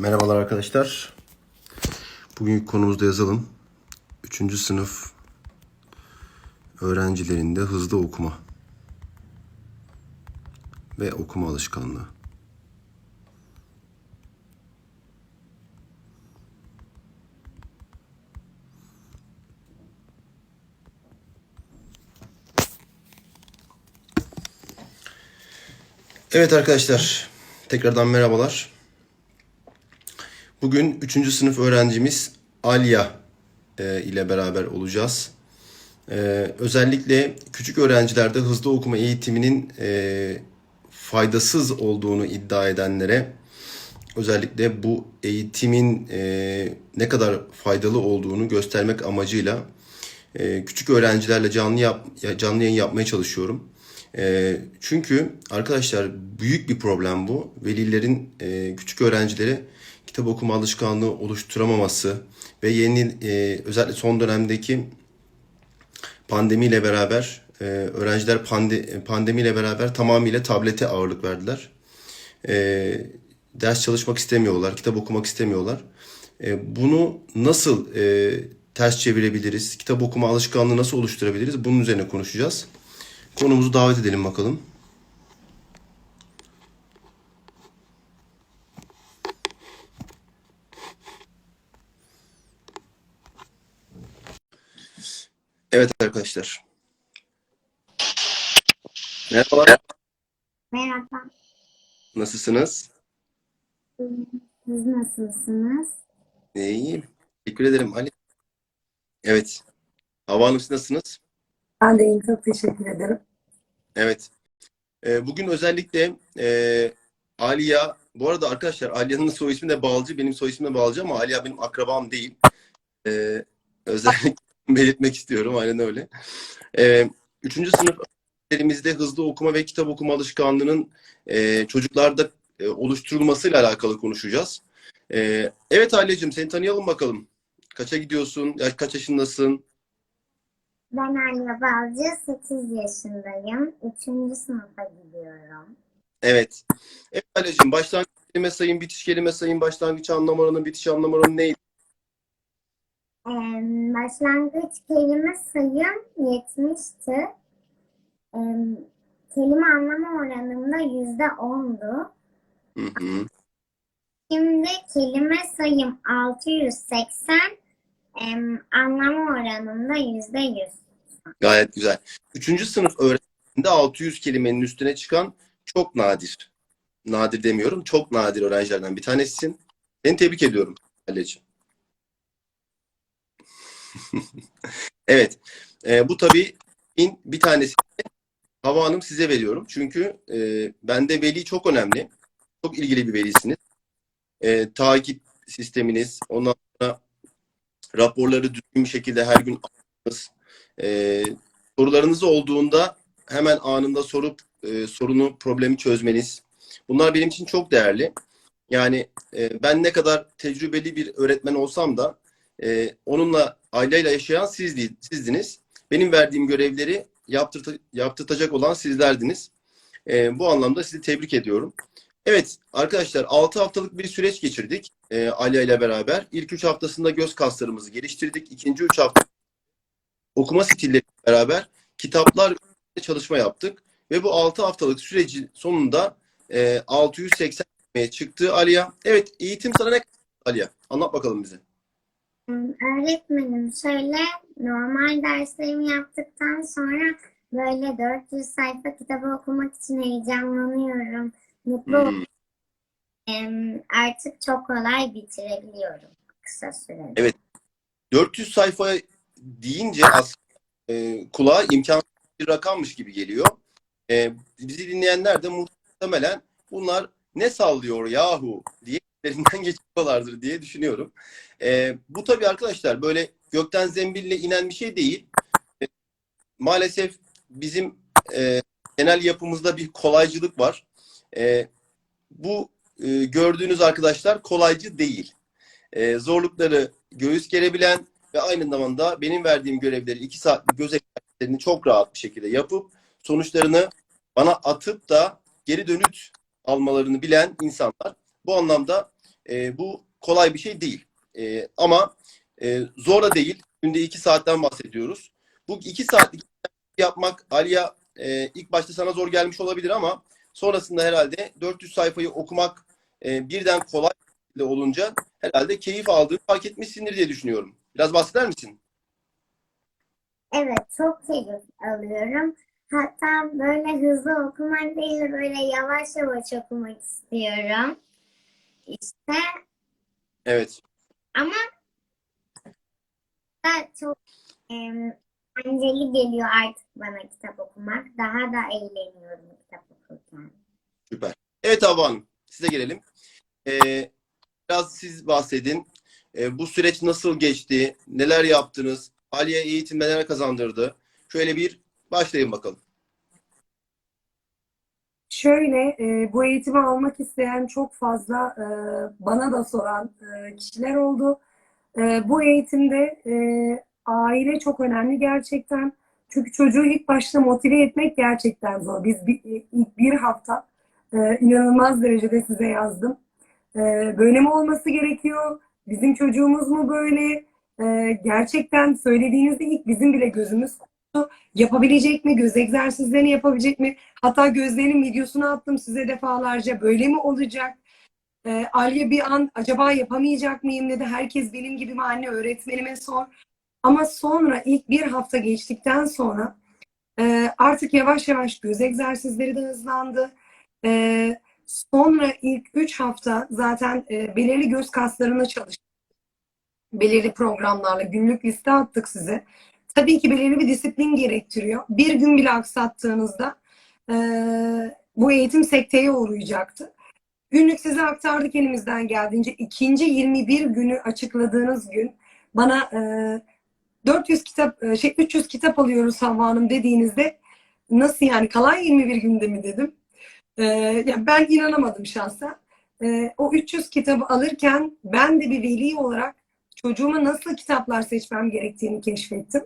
Merhabalar arkadaşlar. Bugünkü konumuzda yazalım. Üçüncü sınıf öğrencilerinde hızlı okuma ve okuma alışkanlığı. Evet arkadaşlar, tekrardan merhabalar. Bugün 3. sınıf öğrencimiz Alya e, ile beraber olacağız. E, özellikle küçük öğrencilerde hızlı okuma eğitiminin e, faydasız olduğunu iddia edenlere özellikle bu eğitimin e, ne kadar faydalı olduğunu göstermek amacıyla e, küçük öğrencilerle canlı yap, ya- canlı yayın yapmaya çalışıyorum. E, çünkü arkadaşlar büyük bir problem bu. Velilerin e, küçük öğrencilere kitap okuma alışkanlığı oluşturamaması ve yeni e, özellikle son dönemdeki pandemiyle beraber e, öğrenciler pande, pandemiyle beraber tamamıyla tablete ağırlık verdiler. E, ders çalışmak istemiyorlar, kitap okumak istemiyorlar. E, bunu nasıl e, ters çevirebiliriz? Kitap okuma alışkanlığı nasıl oluşturabiliriz? Bunun üzerine konuşacağız. Konumuzu davet edelim bakalım. Evet arkadaşlar. Merhabalar. Merhaba, Nasılsınız? siz nasılsınız? İyiyim. Teşekkür ederim Ali. Evet. Hava Hanım siz nasılsınız? Ben de iyiyim. Çok teşekkür ederim. Evet. Ee, bugün özellikle e, Aliya, bu arada arkadaşlar Aliya'nın soy ismi de Balcı, benim soy ismim de Balcı ama Aliya benim akrabam değil. Ee, özellikle belirtmek istiyorum, aynen öyle. Ee, üçüncü sınıf öğrencilerimizde hızlı okuma ve kitap okuma alışkanlığının e, çocuklarda e, oluşturulmasıyla alakalı konuşacağız. Ee, evet Aliya'cığım seni tanıyalım bakalım. Kaça gidiyorsun? Yaş, kaç yaşındasın? Ben Alya Balcı, 8 yaşındayım. 3. sınıfa gidiyorum. Evet. Evet Alya'cığım başlangıç kelime sayın, bitiş kelime sayın, başlangıç anlam oranı, bitiş anlam oranı neydi? Ee, başlangıç kelime sayım 70'ti. Ee, kelime anlama oranım da %10'du. Hı hı. Şimdi kelime sayım 680, em, anlama oranım da %100. Gayet güzel. Üçüncü sınıf öğrencisinde 600 kelimenin üstüne çıkan çok nadir. Nadir demiyorum, çok nadir öğrencilerden bir tanesisin. Seni tebrik ediyorum Alya'cığım. Evet. Ee, bu tabii in- bir tanesi Hava Hanım size veriyorum. Çünkü e, bende veli çok önemli. Çok ilgili bir velisiniz. E, takip sisteminiz, ondan sonra raporları düzgün bir şekilde her gün almanız, e, sorularınız olduğunda hemen anında sorup e, sorunu, problemi çözmeniz. Bunlar benim için çok değerli. Yani e, ben ne kadar tecrübeli bir öğretmen olsam da e, onunla aileyle yaşayan siz değil, sizdiniz. Benim verdiğim görevleri yaptırt yaptırtacak olan sizlerdiniz. E, bu anlamda sizi tebrik ediyorum. Evet arkadaşlar 6 haftalık bir süreç geçirdik e, Alya ile beraber. İlk 3 haftasında göz kaslarımızı geliştirdik. İkinci 3 hafta okuma stilleri beraber kitaplar çalışma yaptık. Ve bu 6 haftalık süreci sonunda e, 680 kelimeye çıktı Aliya. Evet eğitim sana ne kadar? Anlat bakalım bize. Öğretmenim şöyle normal derslerimi yaptıktan sonra böyle 400 sayfa kitabı okumak için heyecanlanıyorum. Mutlu Hmm. Em, Artık çok kolay bitirebiliyorum kısa sürede. Evet. 400 sayfa deyince aslında e, kulağa imkansız bir rakammış gibi geliyor. E, bizi dinleyenler de muhtemelen bunlar ne sallıyor yahu diye ellerinden geçiyorlardır diye düşünüyorum. E, bu tabii arkadaşlar böyle gökten zembille inen bir şey değil. E, maalesef bizim e, genel yapımızda bir kolaycılık var. E, bu e, gördüğünüz arkadaşlar kolaycı değil. E, zorlukları göğüs gerebilen ve aynı zamanda benim verdiğim görevleri iki saatlik göz egzersizlerini çok rahat bir şekilde yapıp sonuçlarını bana atıp da geri dönüt almalarını bilen insanlar. Bu anlamda E, bu kolay bir şey değil. E, ama e, zor da değil. Günde iki saatten bahsediyoruz. Bu iki saatlik yapmak Aliya e, ilk başta sana zor gelmiş olabilir ama sonrasında herhalde 400 sayfayı okumak e, birden kolay olunca herhalde keyif aldığını fark etmişsindir diye düşünüyorum. Biraz bahseder misin? Evet, çok keyif alıyorum. Hatta böyle hızlı okumak değil de böyle yavaş yavaş okumak istiyorum. İşte Evet. ama da çok em, eğlenceli geliyor artık bana kitap okumak. Daha da eğleniyorum kitap okurken. Süper. Evet Hanım, size gelelim. Ee, biraz siz bahsedin. Ee, bu süreç nasıl geçti? Neler yaptınız? Aliye eğitim neler kazandırdı? Şöyle bir başlayın bakalım. Şöyle, e, bu eğitimi almak isteyen çok fazla e, bana da soran e, kişiler oldu. E, bu eğitimde e, aile çok önemli gerçekten. Çünkü çocuğu ilk başta motive etmek gerçekten zor. Biz bir, ilk bir hafta e, inanılmaz derecede size yazdım. E, böyle mi olması gerekiyor? Bizim çocuğumuz mu böyle? E, gerçekten söylediğinizde ilk bizim bile gözümüz. Yapabilecek mi? Göz egzersizlerini yapabilecek mi? Hatta gözlerinin videosunu attım size defalarca. Böyle mi olacak? Ee, Alya bir an acaba yapamayacak mıyım dedi. Herkes benim gibi mi anne öğretmenime sor. Ama sonra ilk bir hafta geçtikten sonra e, artık yavaş yavaş göz egzersizleri de hızlandı. E, sonra ilk üç hafta zaten e, belirli göz kaslarını çalıştık. Belirli programlarla günlük liste attık size. Tabii ki belirli bir disiplin gerektiriyor. Bir gün bile aksattığınızda e, bu eğitim sekteye uğrayacaktı. Günlük size aktardık elimizden geldiğince. İkinci 21 günü açıkladığınız gün bana e, 400 kitap, e, şey 300 kitap alıyoruz Havva Hanım dediğinizde nasıl yani kalan 21 günde mi dedim. E, ya ben inanamadım şahsen. E, o 300 kitabı alırken ben de bir veli olarak çocuğuma nasıl kitaplar seçmem gerektiğini keşfettim.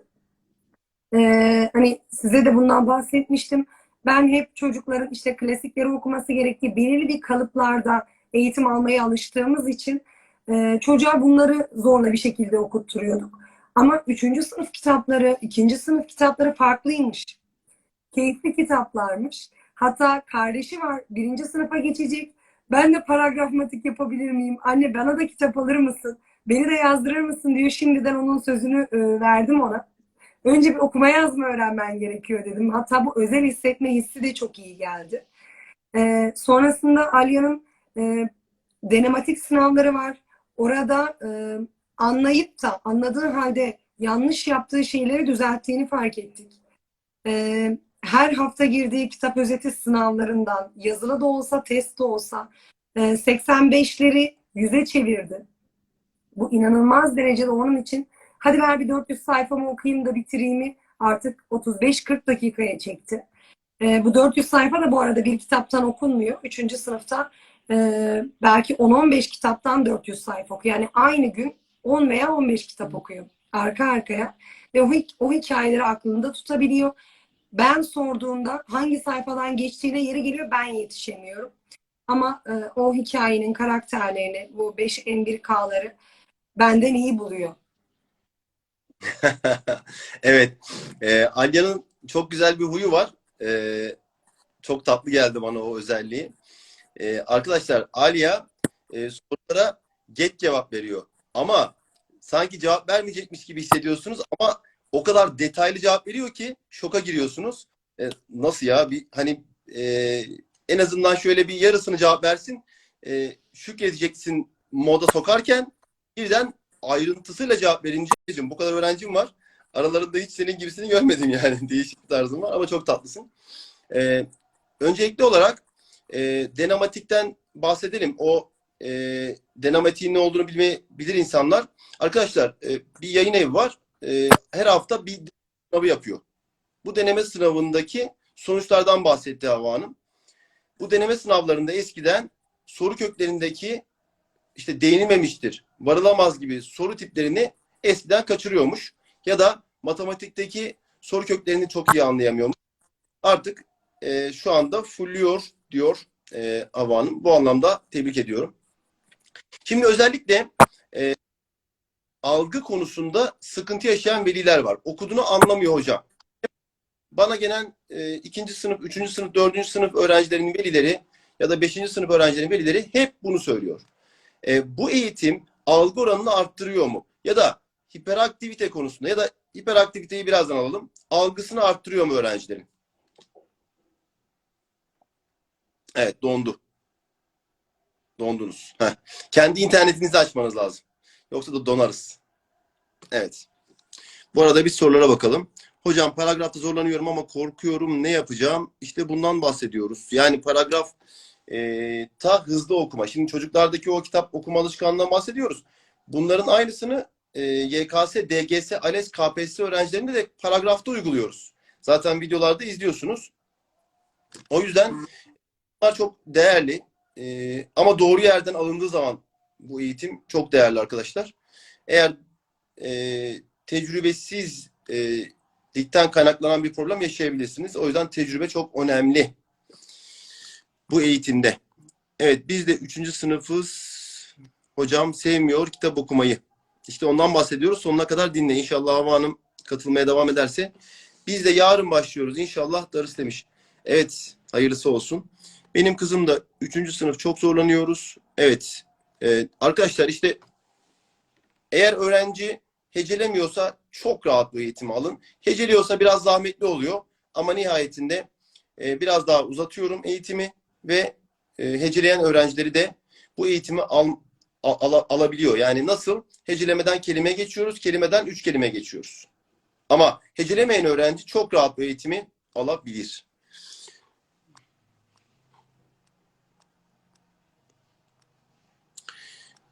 Ee, hani size de bundan bahsetmiştim. Ben hep çocukların işte klasikleri okuması gerektiği belirli bir kalıplarda eğitim almaya alıştığımız için e, çocuğa bunları zorla bir şekilde okutturuyorduk. Ama üçüncü sınıf kitapları, ikinci sınıf kitapları farklıymış. Keyifli kitaplarmış. Hatta kardeşi var birinci sınıfa geçecek. Ben de paragraf matik yapabilir miyim? Anne bana da kitap alır mısın? Beni de yazdırır mısın diyor. Şimdiden onun sözünü e, verdim ona. Önce bir okuma yazma öğrenmen gerekiyor dedim. Hatta bu özel hissetme hissi de çok iyi geldi. E, sonrasında Alya'nın e, denematik sınavları var. Orada e, anlayıp da anladığı halde yanlış yaptığı şeyleri düzelttiğini fark ettik. E, her hafta girdiği kitap özeti sınavlarından yazılı da olsa test de olsa e, 85'leri yüze çevirdi. Bu inanılmaz derecede onun için hadi ver bir 400 sayfamı okuyayım da bitireyim artık 35-40 dakikaya çekti. E, bu 400 sayfa da bu arada bir kitaptan okunmuyor. Üçüncü sınıfta e, belki 10-15 kitaptan 400 sayfa okuyor. Yani aynı gün 10 veya 15 kitap okuyor arka arkaya. Ve o, o hikayeleri aklında tutabiliyor. Ben sorduğumda hangi sayfadan geçtiğine yeri geliyor ben yetişemiyorum. Ama e, o hikayenin karakterlerini, bu 5 M1K'ları benden iyi buluyor. evet. E, Alya'nın çok güzel bir huyu var. E, çok tatlı geldi bana o özelliği. E, arkadaşlar Alya e, sorulara geç cevap veriyor. Ama sanki cevap vermeyecekmiş gibi hissediyorsunuz ama o kadar detaylı cevap veriyor ki şoka giriyorsunuz. E, nasıl ya? Bir hani e, en azından şöyle bir yarısını cevap versin. E, şükredeceksin moda sokarken birden ayrıntısıyla cevap verince bu kadar öğrencim var. Aralarında hiç senin gibisini görmedim yani. Değişik bir tarzın var ama çok tatlısın. E, öncelikli olarak e, denamatikten bahsedelim. O e, denamatiğin ne olduğunu bilme, bilir insanlar. Arkadaşlar e, bir yayın evi var. E, her hafta bir sınavı yapıyor. Bu deneme sınavındaki sonuçlardan bahsetti Hava Hanım. Bu deneme sınavlarında eskiden soru köklerindeki işte değinilmemiştir, varılamaz gibi soru tiplerini eskiden kaçırıyormuş. Ya da matematikteki soru köklerini çok iyi anlayamıyormuş. Artık e, şu anda fulluyor diyor e, Hava Hanım. Bu anlamda tebrik ediyorum. Şimdi özellikle e, algı konusunda sıkıntı yaşayan veliler var. Okuduğunu anlamıyor hocam. Bana gelen e, ikinci sınıf, üçüncü sınıf, dördüncü sınıf öğrencilerinin velileri ya da beşinci sınıf öğrencilerin velileri hep bunu söylüyor. E, bu eğitim algı oranını arttırıyor mu? Ya da hiperaktivite konusunda ya da hiperaktiviteyi birazdan alalım. Algısını arttırıyor mu öğrencilerin? Evet dondu. Dondunuz. Heh. Kendi internetinizi açmanız lazım. Yoksa da donarız. Evet. Bu arada bir sorulara bakalım. Hocam paragrafta zorlanıyorum ama korkuyorum. Ne yapacağım? İşte bundan bahsediyoruz. Yani paragraf e, ta hızlı okuma. Şimdi çocuklardaki o kitap okuma alışkanlığından bahsediyoruz. Bunların aynısını e, YKS, DGS, ALES, KPSS öğrencilerinde de paragrafta uyguluyoruz. Zaten videolarda izliyorsunuz. O yüzden bunlar çok değerli. E, ama doğru yerden alındığı zaman bu eğitim çok değerli arkadaşlar. Eğer e, tecrübesiz e, dikten kaynaklanan bir problem yaşayabilirsiniz. O yüzden tecrübe çok önemli bu eğitimde. Evet biz de üçüncü sınıfız. Hocam sevmiyor kitap okumayı. İşte ondan bahsediyoruz. Sonuna kadar dinle. İnşallah Hava Hanım katılmaya devam ederse. Biz de yarın başlıyoruz. İnşallah darıs demiş. Evet hayırlısı olsun. Benim kızım da üçüncü sınıf çok zorlanıyoruz. Evet. Ee, arkadaşlar işte eğer öğrenci hecelemiyorsa çok rahat bu eğitimi alın. Heceliyorsa biraz zahmetli oluyor. Ama nihayetinde e, biraz daha uzatıyorum eğitimi ve e, heceleyen öğrencileri de bu eğitimi al, al- al- alabiliyor. Yani nasıl? Hecelemeden kelime geçiyoruz, kelimeden üç kelime geçiyoruz. Ama hecelemeyen öğrenci çok rahat bu eğitimi alabilir.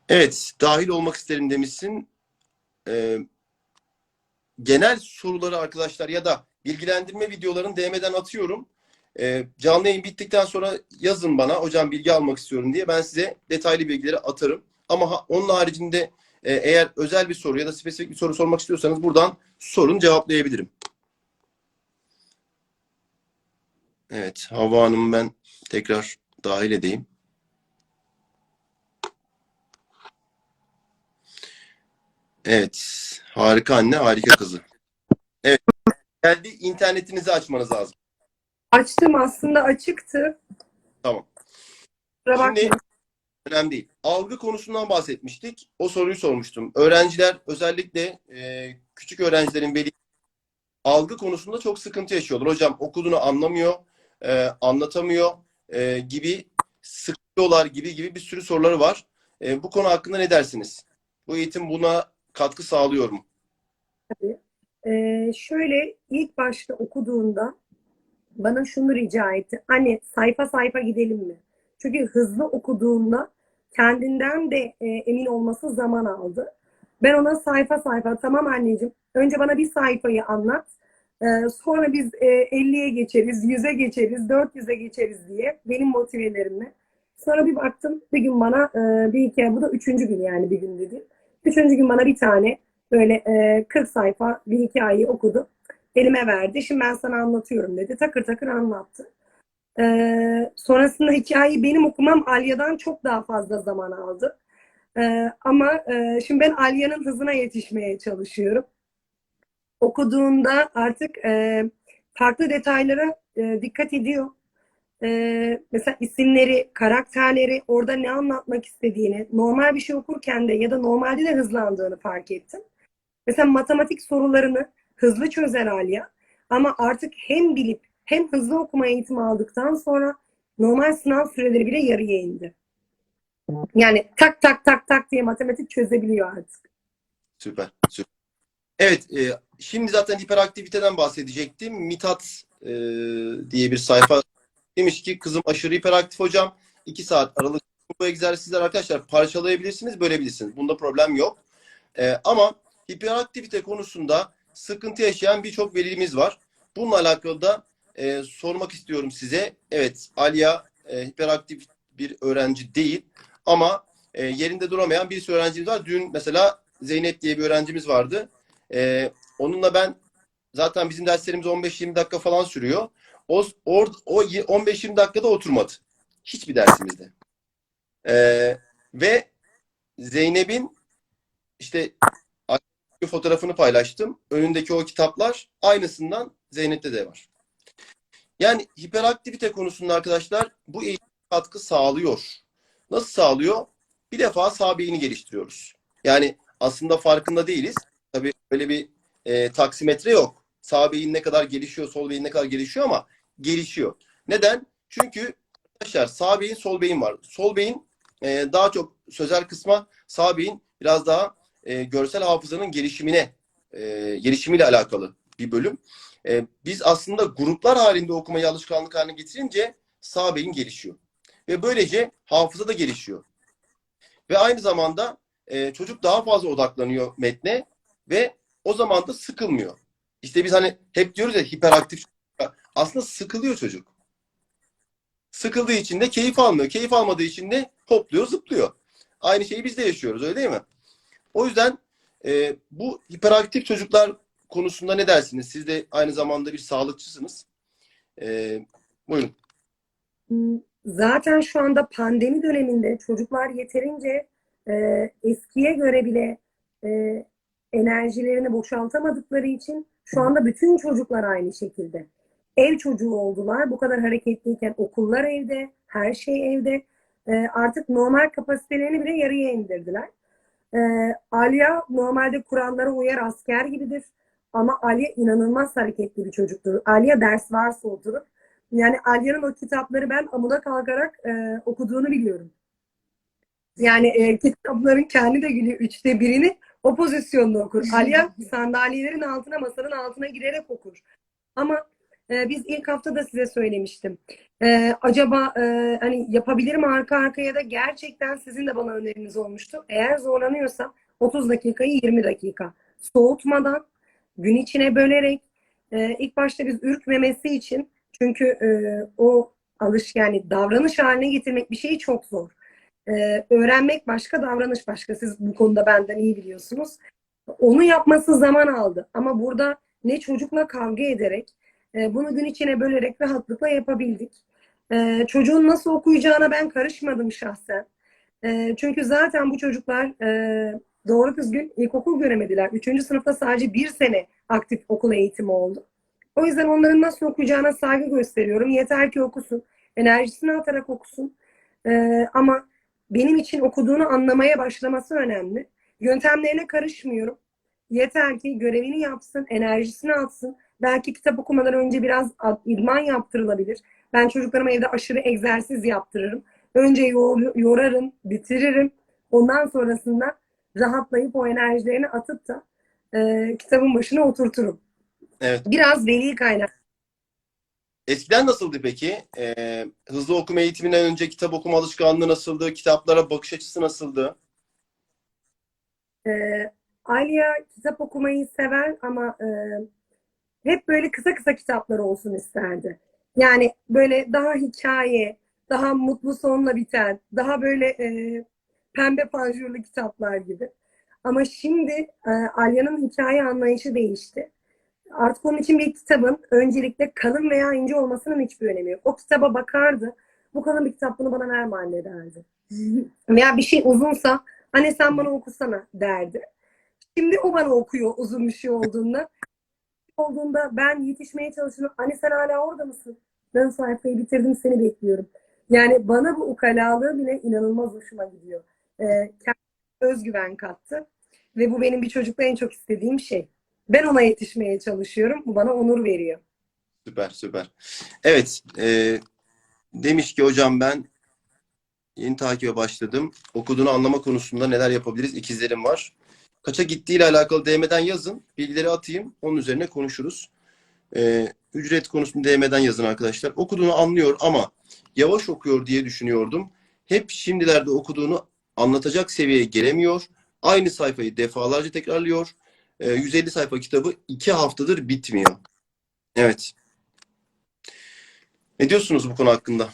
Evet, dahil olmak isterim demişsin. Ee, genel soruları arkadaşlar ya da bilgilendirme videolarını DM'den atıyorum. Ee, canlı yayın bittikten sonra yazın bana hocam bilgi almak istiyorum diye ben size detaylı bilgileri atarım. Ama ha- onun haricinde e, eğer özel bir soru ya da spesifik bir soru sormak istiyorsanız buradan sorun cevaplayabilirim. Evet, Havva Hanım'ı ben tekrar dahil edeyim. Evet, harika anne, harika kızı. Evet, geldi internetinizi açmanız lazım. Açtım aslında açıktı. Tamam. Kusura Şimdi önemli değil. Algı konusundan bahsetmiştik. O soruyu sormuştum. Öğrenciler özellikle e, küçük öğrencilerin veli algı konusunda çok sıkıntı yaşıyorlar. Hocam okuduğunu anlamıyor, e, anlatamıyor e, gibi sıkıyorlar gibi gibi bir sürü soruları var. E, bu konu hakkında ne dersiniz? Bu eğitim buna katkı sağlıyor mu? Ee, şöyle ilk başta okuduğunda bana şunu rica etti. Anne sayfa sayfa gidelim mi? Çünkü hızlı okuduğunda kendinden de e, emin olması zaman aldı. Ben ona sayfa sayfa tamam anneciğim önce bana bir sayfayı anlat. Ee, sonra biz e, 50'ye geçeriz, 100'e geçeriz, 400'e geçeriz diye benim motivelerimle. Sonra bir baktım bir gün bana e, bir hikaye, bu da üçüncü gün yani bir gün dedi. Üçüncü gün bana bir tane böyle e, 40 sayfa bir hikayeyi okudu. Elime verdi. Şimdi ben sana anlatıyorum dedi. Takır takır anlattı. Ee, sonrasında hikayeyi benim okumam Alya'dan çok daha fazla zaman aldı. Ee, ama e, şimdi ben Alya'nın hızına yetişmeye çalışıyorum. Okuduğunda artık e, farklı detaylara e, dikkat ediyor. E, mesela isimleri, karakterleri, orada ne anlatmak istediğini, normal bir şey okurken de ya da normalde de hızlandığını fark ettim. Mesela matematik sorularını hızlı çözer Alya. Ama artık hem bilip hem hızlı okuma eğitimi aldıktan sonra normal sınav süreleri bile yarıya indi. Yani tak tak tak tak diye matematik çözebiliyor artık. Süper. süper. Evet, e, şimdi zaten hiperaktiviteden bahsedecektim. Mitat e, diye bir sayfa demiş ki kızım aşırı hiperaktif hocam. 2 saat aralık bu egzersizler arkadaşlar parçalayabilirsiniz, bölebilirsiniz. Bunda problem yok. E, ama hiperaktivite konusunda sıkıntı yaşayan birçok velimiz var. Bununla alakalı da e, sormak istiyorum size. Evet, Alya e, hiperaktif bir öğrenci değil ama e, yerinde duramayan bir öğrencimiz var. Dün mesela Zeynep diye bir öğrencimiz vardı. Ee, onunla ben zaten bizim derslerimiz 15-20 dakika falan sürüyor. O, or, o 15-20 dakikada oturmadı. Hiçbir dersimizde. Ee, ve Zeynep'in işte fotoğrafını paylaştım. Önündeki o kitaplar aynısından Zeynep'te de var. Yani hiperaktivite konusunda arkadaşlar bu eğitim katkı sağlıyor. Nasıl sağlıyor? Bir defa sağ beyni geliştiriyoruz. Yani aslında farkında değiliz. Tabii böyle bir e, taksimetre yok. Sağ beyin ne kadar gelişiyor, sol beyin ne kadar gelişiyor ama gelişiyor. Neden? Çünkü arkadaşlar sağ beyin, sol beyin var. Sol beyin e, daha çok sözel kısma, sağ beyin biraz daha e, görsel hafızanın gelişimine, e, gelişimiyle alakalı bir bölüm. E, biz aslında gruplar halinde okumayı alışkanlık haline getirince sağ beyin gelişiyor. Ve böylece hafıza da gelişiyor. Ve aynı zamanda e, çocuk daha fazla odaklanıyor metne ve o zaman da sıkılmıyor. İşte biz hani hep diyoruz ya hiperaktif. Aslında sıkılıyor çocuk. Sıkıldığı için de keyif almıyor. Keyif almadığı için de hopluyor, zıplıyor. Aynı şeyi biz de yaşıyoruz öyle değil mi? O yüzden e, bu hiperaktif çocuklar konusunda ne dersiniz? Siz de aynı zamanda bir sağlıkçısınız. E, buyurun. Zaten şu anda pandemi döneminde çocuklar yeterince e, eskiye göre bile e, enerjilerini boşaltamadıkları için şu anda bütün çocuklar aynı şekilde. Ev çocuğu oldular. Bu kadar hareketliyken okullar evde, her şey evde. E, artık normal kapasitelerini bile yarıya indirdiler. E, Alya normalde kurallara uyar asker gibidir. Ama Alya inanılmaz hareketli bir çocuktur. Alya ders varsa oturur. Yani Alya'nın o kitapları ben amuda kalkarak e, okuduğunu biliyorum. Yani e, kitapların kendi de günü üçte birini o pozisyonda okur. Alya sandalyelerin altına, masanın altına girerek okur. Ama e, biz ilk hafta da size söylemiştim. E, acaba e, hani yapabilir mi arka arkaya da gerçekten sizin de bana öneriniz olmuştu. Eğer zorlanıyorsa 30 dakikayı 20 dakika soğutmadan gün içine bölerek e, ilk başta biz ürkmemesi için çünkü e, o alış yani davranış haline getirmek bir şeyi çok zor. E, öğrenmek başka, davranış başka. Siz bu konuda benden iyi biliyorsunuz. Onu yapması zaman aldı. Ama burada ne çocukla kavga ederek, e, bunu gün içine bölerek rahatlıkla yapabildik. E, çocuğun nasıl okuyacağına ben karışmadım şahsen. E, çünkü zaten bu çocuklar e, doğru düzgün ilkokul göremediler. Üçüncü sınıfta sadece bir sene aktif okul eğitimi oldu. O yüzden onların nasıl okuyacağına saygı gösteriyorum. Yeter ki okusun. Enerjisini atarak okusun. Ee, ama benim için okuduğunu anlamaya başlaması önemli. Yöntemlerine karışmıyorum. Yeter ki görevini yapsın, enerjisini atsın. Belki kitap okumadan önce biraz idman yaptırılabilir. Ben çocuklarıma evde aşırı egzersiz yaptırırım. Önce yor, yorarım, bitiririm. Ondan sonrasında rahatlayıp o enerjilerini atıp da e, kitabın başına oturturum. Evet. Biraz veli kaynak. Eskiden nasıldı peki? Ee, hızlı okuma eğitiminden önce kitap okuma alışkanlığı nasıldı? Kitaplara bakış açısı nasıldı? Ee, Alya kitap okumayı sever ama e, hep böyle kısa kısa kitaplar olsun isterdi. Yani böyle daha hikaye, daha mutlu sonla biten, daha böyle e, pembe panjurlu kitaplar gibi. Ama şimdi e, Alya'nın hikaye anlayışı değişti. Artık onun için bir kitabın öncelikle kalın veya ince olmasının hiçbir önemi yok. O kitaba bakardı. Bu kalın bir kitap bunu bana verme anne derdi. veya bir şey uzunsa anne sen bana okusana derdi. Şimdi o bana okuyor uzun bir şey olduğunda. Olduğunda ben yetişmeye çalışıyorum. Anne sen hala orada mısın? Ben sayfayı bitirdim seni bekliyorum. Yani bana bu ukalalığı bile inanılmaz hoşuma gidiyor. Ee, özgüven kattı. Ve bu benim bir çocukta en çok istediğim şey. Ben ona yetişmeye çalışıyorum. Bu bana onur veriyor. Süper süper. Evet. E, demiş ki hocam ben yeni takibe başladım. Okuduğunu anlama konusunda neler yapabiliriz? İkizlerim var. Kaça gittiğiyle alakalı DM'den yazın. Bilgileri atayım. Onun üzerine konuşuruz. E, ücret konusunu DM'den yazın arkadaşlar. Okuduğunu anlıyor ama yavaş okuyor diye düşünüyordum. Hep şimdilerde okuduğunu anlatacak seviyeye gelemiyor. Aynı sayfayı defalarca tekrarlıyor. 150 sayfa kitabı 2 haftadır bitmiyor. Evet. Ne diyorsunuz bu konu hakkında?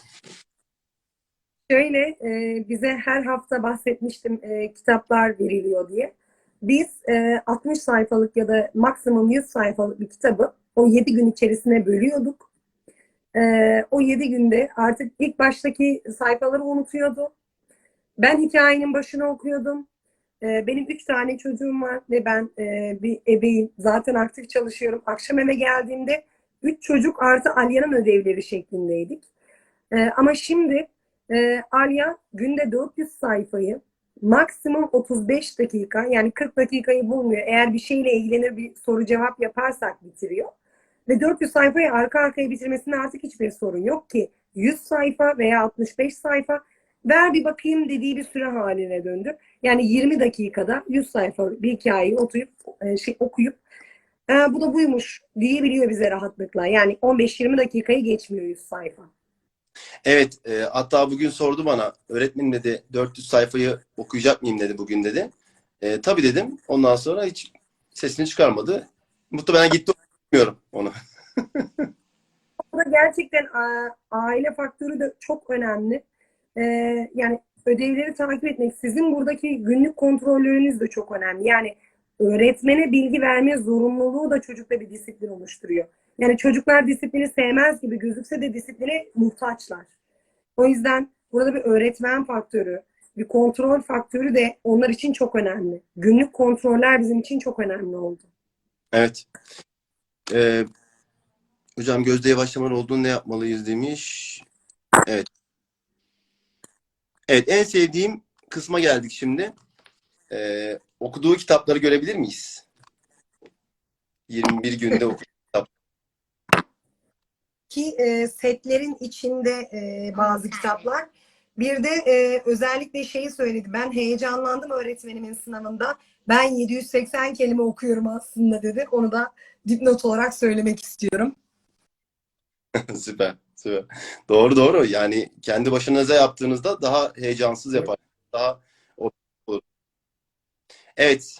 Şöyle e, bize her hafta bahsetmiştim e, kitaplar veriliyor diye. Biz e, 60 sayfalık ya da maksimum 100 sayfalık bir kitabı o 7 gün içerisine bölüyorduk. E, o 7 günde artık ilk baştaki sayfaları unutuyordu. Ben hikayenin başını okuyordum. Ee, benim üç tane çocuğum var ve ben e, bir ebeyim. Zaten aktif çalışıyorum. Akşam eve geldiğimde üç çocuk artı Alya'nın ödevleri şeklindeydik. Ee, ama şimdi e, Alya günde 400 sayfayı maksimum 35 dakika yani 40 dakikayı bulmuyor. Eğer bir şeyle ilgilenir bir soru cevap yaparsak bitiriyor. Ve 400 sayfayı arka arkaya bitirmesinde artık hiçbir sorun yok ki. 100 sayfa veya 65 sayfa ver bir bakayım dediği bir süre haline döndü. Yani 20 dakikada 100 sayfa bir hikayeyi okuyup, e, şey, okuyup "E, bu da buymuş diyebiliyor bize rahatlıkla. Yani 15-20 dakikayı geçmiyor 100 sayfa. Evet, e, hatta bugün sordu bana, öğretmenim dedi 400 sayfayı okuyacak mıyım dedi bugün dedi. E, tabii dedim. Ondan sonra hiç sesini çıkarmadı. Muhtemelen gitti okumuyorum onu. Gerçekten aile faktörü de çok önemli. Ee, yani ödevleri takip etmek, sizin buradaki günlük kontrolleriniz de çok önemli. Yani öğretmene bilgi verme zorunluluğu da çocukta bir disiplin oluşturuyor. Yani çocuklar disiplini sevmez gibi gözükse de disipline muhtaçlar. O yüzden burada bir öğretmen faktörü, bir kontrol faktörü de onlar için çok önemli. Günlük kontroller bizim için çok önemli oldu. Evet. E, hocam Gözde yavaşlaman olduğunu ne yapmalıyız demiş. Evet. Evet, en sevdiğim kısma geldik şimdi. E, okuduğu kitapları görebilir miyiz? 21 günde okuduğu. Ki e, setlerin içinde e, bazı kitaplar. Bir de e, özellikle şeyi söyledi. Ben heyecanlandım öğretmenimin sınavında. Ben 780 kelime okuyorum aslında dedi. Onu da dipnot olarak söylemek istiyorum. Süper, süper. Doğru doğru. Yani kendi başınıza yaptığınızda daha heyecansız yapar. Daha olur. Evet.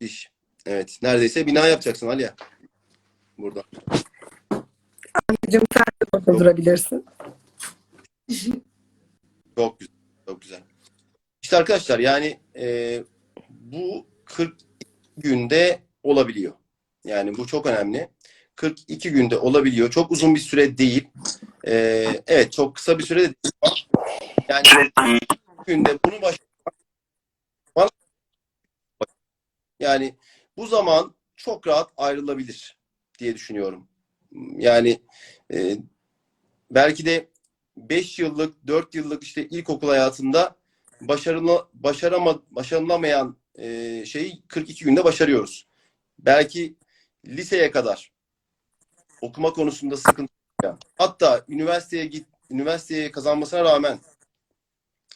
İş. Evet. Neredeyse bina yapacaksın Aliye. Burada. Hocam sen de orada durabilirsin. Çok güzel. Çok güzel. İşte arkadaşlar yani e, bu 40 günde olabiliyor. Yani bu çok önemli. 42 günde olabiliyor. Çok uzun bir süre değil. E, evet çok kısa bir süre de değil yani 42 günde bunu baş yani bu zaman çok rahat ayrılabilir diye düşünüyorum. Yani e, belki de 5 yıllık, 4 yıllık işte ilkokul hayatında başarılı başarama başarılamayan e, şeyi 42 günde başarıyoruz. Belki liseye kadar okuma konusunda sıkıntı hatta üniversiteye git üniversiteye kazanmasına rağmen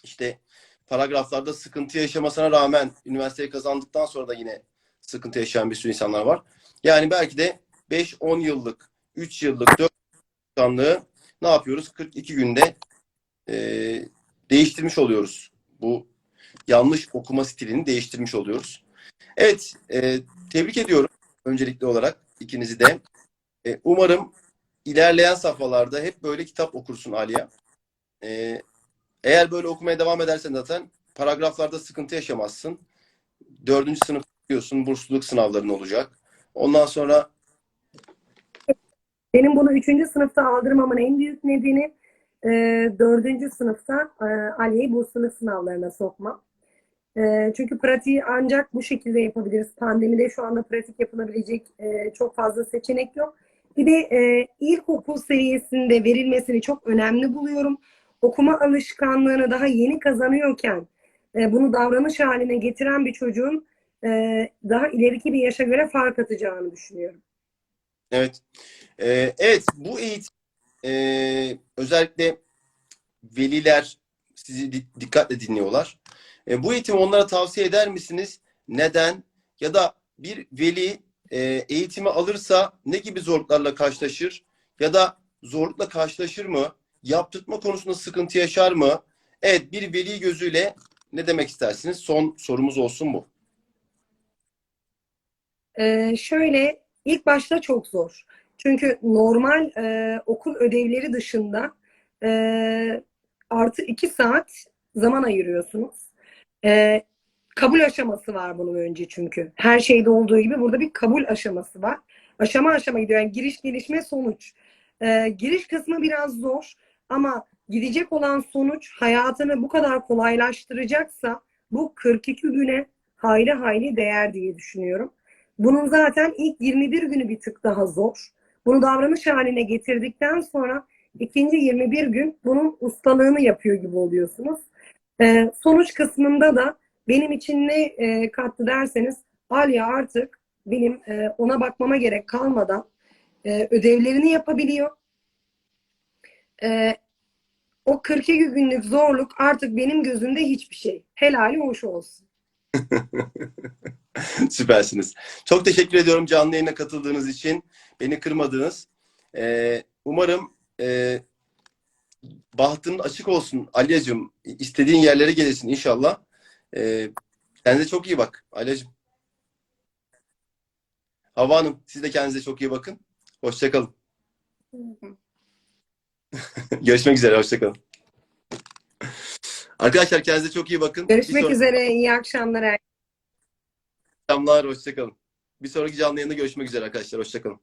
işte paragraflarda sıkıntı yaşamasına rağmen üniversiteyi kazandıktan sonra da yine sıkıntı yaşayan bir sürü insanlar var. Yani belki de 5-10 yıllık, 3 yıllık, 4 yıllık ne yapıyoruz? 42 günde e, değiştirmiş oluyoruz. Bu yanlış okuma stilini değiştirmiş oluyoruz. Evet, e, tebrik ediyorum öncelikli olarak ikinizi de. E, umarım ilerleyen safhalarda hep böyle kitap okursun Aliye. E, eğer böyle okumaya devam edersen zaten paragraflarda sıkıntı yaşamazsın. Dördüncü sınıf diyorsun, bursluluk sınavların olacak. Ondan sonra Benim bunu 3. sınıfta aldırmamın en büyük nedeni e, 4. sınıfta e, Aliye'yi bursluluk sınavlarına sokmam. E, çünkü pratiği ancak bu şekilde yapabiliriz. Pandemide şu anda pratik yapılabilecek e, çok fazla seçenek yok. Bir de e, ilkokul seviyesinde verilmesini çok önemli buluyorum. Okuma alışkanlığını daha yeni kazanıyorken bunu davranış haline getiren bir çocuğun daha ileriki bir yaşa göre fark atacağını düşünüyorum. Evet. Ee, evet bu eğitim e, özellikle veliler sizi di- dikkatle dinliyorlar. E, bu eğitimi onlara tavsiye eder misiniz? Neden? Ya da bir veli e, eğitimi alırsa ne gibi zorluklarla karşılaşır? Ya da zorlukla karşılaşır mı? Yaptırtma konusunda sıkıntı yaşar mı? Evet bir veli gözüyle ne demek istersiniz? Son sorumuz olsun bu. Ee, şöyle ilk başta çok zor. Çünkü normal e, okul ödevleri dışında e, artı iki saat zaman ayırıyorsunuz. E, kabul aşaması var bunun önce çünkü. Her şeyde olduğu gibi burada bir kabul aşaması var. Aşama aşama gidiyor. Yani giriş, gelişme, sonuç. E, giriş kısmı biraz zor ama gidecek olan sonuç hayatını bu kadar kolaylaştıracaksa bu 42 güne hayli hayli değer diye düşünüyorum. Bunun zaten ilk 21 günü bir tık daha zor. Bunu davranış haline getirdikten sonra ikinci 21 gün bunun ustalığını yapıyor gibi oluyorsunuz. Ee, sonuç kısmında da benim için ne e, kattı derseniz Alya artık benim e, ona bakmama gerek kalmadan e, ödevlerini yapabiliyor. E, o 42 günlük zorluk artık benim gözümde hiçbir şey. Helali hoş olsun. Süpersiniz. Çok teşekkür ediyorum canlı yayına katıldığınız için. Beni kırmadınız. Ee, umarım e, bahtın açık olsun Alyacığım. İstediğin yerlere gelirsin inşallah. Ee, kendinize çok iyi bak Alyacığım. Hava Hanım siz de kendinize çok iyi bakın. Hoşçakalın. Görüşmek üzere. Hoşçakalın. Arkadaşlar kendinize çok iyi bakın. Görüşmek üzere. İyi akşamlar. Akşamlar. Hoşçakalın. Bir sonraki canlı yayında görüşmek üzere arkadaşlar. Hoşçakalın.